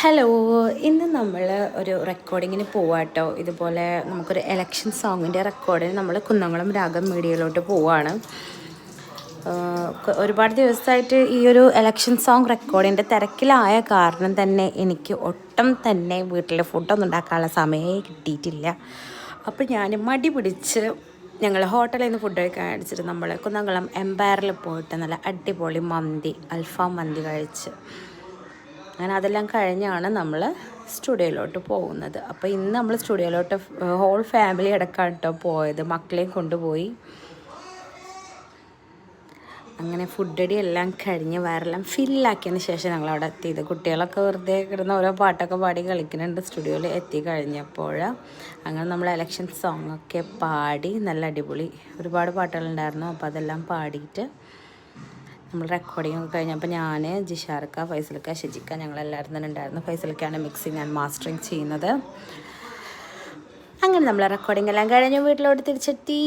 Hello ഇന്ന് നമ്മൾ ഒരു റെക്കോർഡിങ്ങിന് പോവാട്ടോ. ഇതുപോലെ നമുക്കൊരു എലക്ഷൻ സോങ്ങിന്റെ റെക്കോർഡിന് നമ്മൾ കുന്നംകുളം രാഗം മീഡിയയിലോട്ട് പോവാണ്. ഒരുപാട് ദിവസമായിട്ട് ഈ ഒരു എലക്ഷൻ സോങ് റെക്കോർഡിന്റെ തിരക്കിലായ കാരണം തന്നെ എനിക്ക് ഒട്ടും തന്നെ വീട്ടിൽ ഫുഡൊന്നും ഉണ്ടാക്കാനുള്ള സമയമേ കിട്ടിയിട്ടില്ല. അപ്പോൾ ഞാൻ മടി പിടിച്ച് ഞങ്ങൾ ഹോട്ടലിൽ നിന്ന് ഫുഡ് കഴിക്കാൻ അടിച്ചിട്ട് നമ്മൾ കുന്നംകുളം എംപയറിൽ പോയിട്ട് നല്ല അടിപൊളി മന്തി അൽഫാം മന്തി കഴിച്ച്. അങ്ങനെ അതെല്ലാം കഴിഞ്ഞാണ് നമ്മൾ സ്റ്റുഡിയോയിലോട്ട് പോകുന്നത്. അപ്പോൾ ഇന്ന് നമ്മൾ സ്റ്റുഡിയോയിലോട്ട് ഹോൾ ഫാമിലി അടക്കം കേട്ടോ പോയത്. മക്കളെയും കൊണ്ടുപോയി. അങ്ങനെ ഫുഡടി എല്ലാം കഴിഞ്ഞ് വയറെല്ലാം ഫില്ലാക്കിയതിന് ശേഷം ഞങ്ങൾ അവിടെ എത്തിയത്. കുട്ടികളൊക്കെ വെറുതെ കിടന്ന് ഓരോ പാട്ടൊക്കെ പാടി കളിക്കുന്നുണ്ട് സ്റ്റുഡിയോയിൽ എത്തി കഴിഞ്ഞപ്പോൾ അങ്ങനെ നമ്മൾ എലക്ഷൻ സോങ്ങൊക്കെ പാടി നല്ല അടിപൊളി ഒരുപാട് പാട്ടുകളുണ്ടായിരുന്നു. അപ്പോൾ അതെല്ലാം പാടിയിട്ട് നമ്മൾ റെക്കോർഡിംഗ് ഒക്കെ കഴിഞ്ഞപ്പോൾ ഞാൻ ജിഷാർക്ക ഫൈസൽക്ക ഷജിക്ക ഞങ്ങളെല്ലാവരും തന്നെ ഉണ്ടായിരുന്നു. ഫൈസൽക്കാണ് മിക്സിങ് ആൻഡ് മാസ്റ്ററിങ് ചെയ്യുന്നത്. അങ്ങനെ നമ്മൾ റെക്കോർഡിംഗ് എല്ലാം കഴിഞ്ഞ് വീട്ടിലോട്ട് തിരിച്ചെത്തി.